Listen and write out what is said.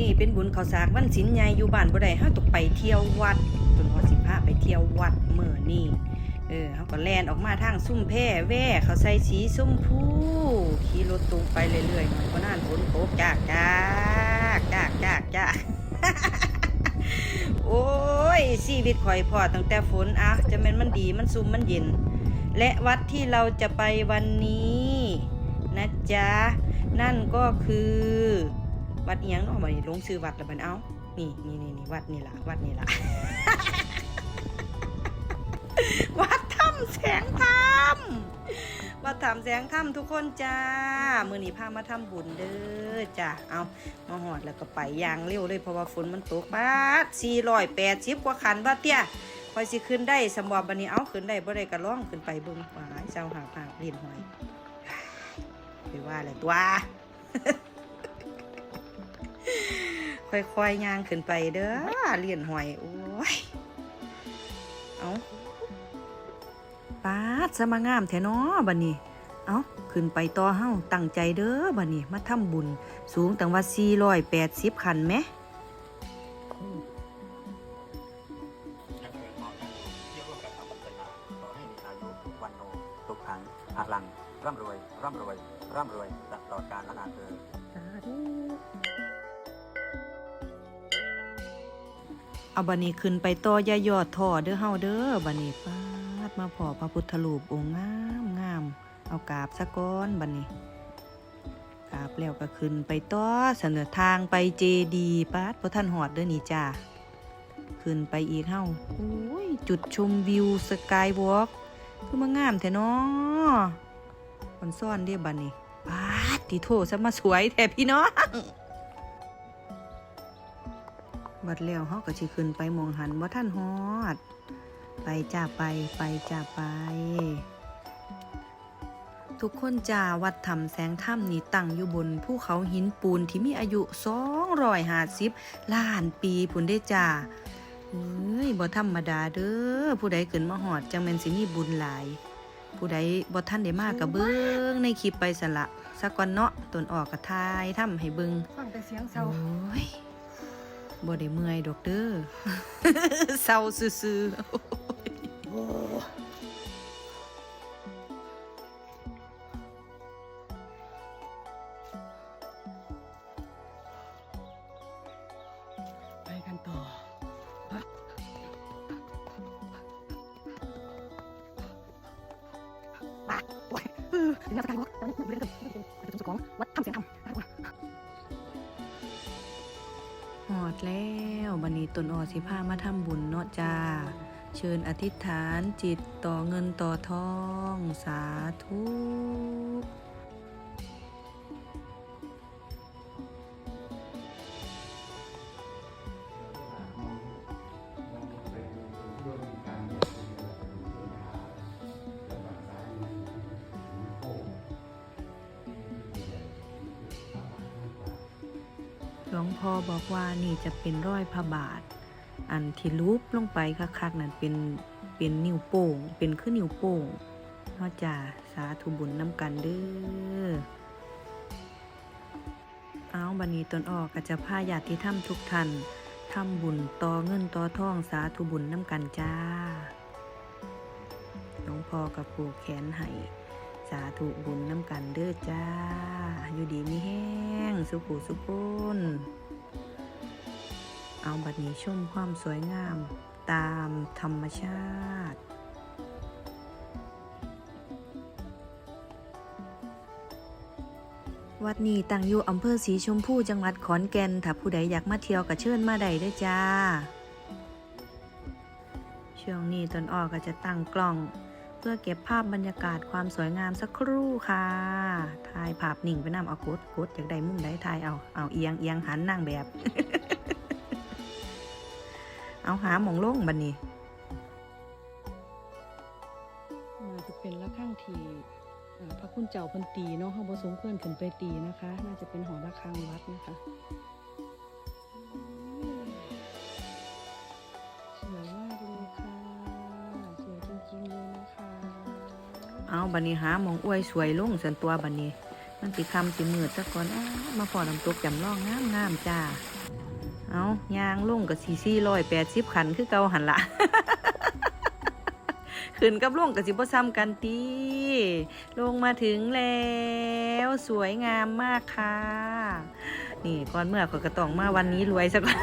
นี้เป็นบุญข้าวสากวันศีลใหญ่อยู่บ้านบ่ได้เฮาต้องไปเที่ยววัดต้นอ้อสิพาไปเที่ยววัดมื้อนี้เออเฮาก็แล่นออกมาทางซุ่มแพร่แว่เขาใส่สีส้มพูขี่รถตรงไปเรื่อยๆหน่อยก็น่านฝนตกจากจากจากจากจากโอ้ยชีวิตข่อยพอตั้งแต่ฝนอะจะแม่นมันดีมันซุ่มมันเย็น และวัดที่เราจะไปวันนี้ นะจ๊ะ นั่นก็คือ วัดเอียงเนาะบัดนี้ลงชื่อวัดแล้วบัดเอ้านี่นี่นี่นี่วัดนี่ล่ะวัดนี่ล่ะ วัดถ้ำแสงธรรมวัดถ้ำแสงธรรมทุกคนจ้า มือนี้พามาทำบุญเด้อจ้าเอามาหอดแล้วก็ไปอย่างเร็วเลยเพราะว่าฝนมันตกบาดสี่ร้อยแปดสิบกว่าขันบาดเตี้ยคอยสิขึ้นได้สมบัติบันนี้เอาขึ้นได้บ่ได้ก็ล่องขึ้นไปเบิ่งหวายเจ้าหาผาเรียนหอยไปว่าอะไรตัว ค่อยๆย่างขึ้นไปเด้อเลียนหอยโอ้ยเอาปาดสมางามแท้นาะบัดนี้ เอาขึ้นไปต่อเฮ้าตั้งใจเด้อบัดนี้ มาทำบุญ สูงตั้งว่า480ขันแหมยังเอ่ยมอยังที่ร่วมกับขันมาขอให้มีอายุวันโนทุกขังพลังร่ำรวย ร่ำรวย ร่ำรวยตลอดกาลและนานเธอ เอาบัดนี้ขึ้นไปต่อย่ายอดท่อเด้อเฮาเด้อบัดนี้ปาดมาพอพระพุทธรูปองค์งามงามเอากราบซะก่อนบัดนี้กราบแล้วก็ขึ้นไปต่อเสนอทางไปเจดีปาดพระท่านหอดเด้อนี่จ้าขึ้นไปอีกเฮาโอ้ยจุดชมวิวสกายวอล์กคือมางามแท้เนาะมันซ่อนเด้บัดนี้ปาดติโถซะมาสวยแท้พี่น้อง บัดแล้วเฮาก็สิขึ้นไปมองหันบ่ท่านฮอด ไปจ้าไปไปจ้าไป ทุกคนจ้าวัดถ้ำแสงถ้ำนี่ตั้งอยู่บนภูเขาหินปูนที่มีอายุ 250ล้านปีพุ่นได้จ้าเอ้ยบ่ธรรมดาเด้อผู้ใดขึ้นมาฮอดจังแม่นสิมีบุญหลาย ผู้ใดบ่ทันได้มาก็เบิ่งในคลิปไปสละสักก่อนเนาะตนออกก็ทายทำให้เบิ่งฟังแต่เสียงโอเศร้า้ย บ่ได้เมื่อยดอกเด้อ เศร้าซื่อๆไปกันต่อฮะปากโอ้ยเออถึงแม้จะไกลวะแต่นี่อยู่ด้วยกันไปถึงสุดของวัดถ้ำ อดแล้วบันนี้ตนออสิพามาทำบุญเนาะจ้า เชิญอธิษฐานจิตต่อเงินต่อทอง สาธุ หลวงพ่อบอกว่านี่จะเป็นร้อยพระบาท อันที่รูปลงไปคักๆนั่นเป็นเป็นนิ้วโป้ง เป็นคือนิ้วโป้งเนาะจ้าสาธุบุญน้ำกันเด้อเอาบันนี้ตนออกก็จะพาญาติธรรมทุกท่านทำบุญต่อเงินต่อทองสาธุบุญน้ำกันจ้า หลวงพ่อกับปลูกแขนให้ สาธุบุญน้ำกันเด้อจ้า อยู่ดีมีแห้ง สุขุสุขุนเอาบัดนี้ชมความสวยงามตามธรรมชาติวัดนี้ตั้งอยู่อำเภอสีชมพูจังหวัดขอนแก่น ถ้าผู้ใดอยากมาเที่ยวก็เชิญมาได้ด้อจ้า ช่วงนี้ตนออกก็จะตั้งกล้อง เพื่อเก็บภาพบรรยากาศความสวยงามสักครู่ค่ะ ถ่ายภาพนิ่งไปนำเอากดกดอยากได้มุมใดถ่ายเอา เอาเอียงเอียงหันนั่งแบบ เอาหาหมองลงบันนี้น่าจะเป็นละข้างที่พระคุณเจ้าพันตีเนาะห้องผสมเพื่อนขึ้นไปตีนะคะ น่าจะเป็นหอระฆังวัดนะคะ เอาบันนี้หามองอวยสวยลงส่วนตัวบันนี้ มันสิคำสิมืดซะก่อนอ้ามาพอน้ำตกจำลองงามงามจ้า เอายางลงกับสี่สี่ร้อยแปดสิบขันคือเก่าหันละขึ้นกับลงกับสิบ่ซ้ำกันตีลงมาถึงแล้ว สวยงามมากค่ะ นี่ก่อนเมื่อขอยก็ต้องมาวันนี้รวยซะก่อน